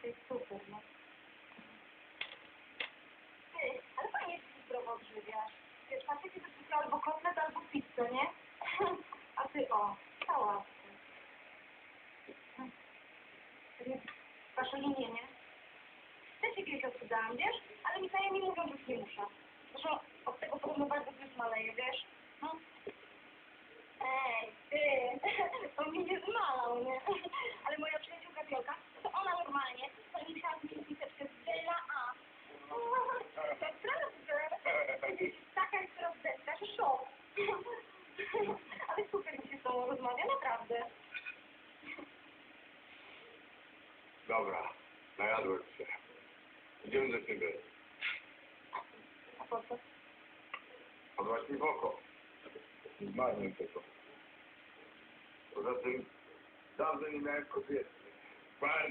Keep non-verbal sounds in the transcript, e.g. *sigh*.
To jest super, no. Ty, ale fajnie się zdrowo odżywiasz. Wiesz, faceci to tylko albo kotlet, albo pizzę, nie? *laughs* A ty o, sałatkę. Paszolinie, nie? Też ci kiedyś odcudałam, wiesz? Ale mi znajomi mówią, że nie muszę. Zresztą od tego podobno bardzo już maleje, wiesz? No. Ej, ty, to mi nie zmalał, nie? Ale moja przyjaciółka Wielka, to ona normalnie, to nie musiała zmienić miseczkę z Bela A. Naprawdę, taka jest teraz deska, że szok. Ale super mi się z tobą rozmawia, naprawdę. Dobra, najadłem się. Idziemy do ciebie. A po co? Podłaś mi w oko. Zmarłem tego. Poza tym dawno nie miałem kobiety. Bardzo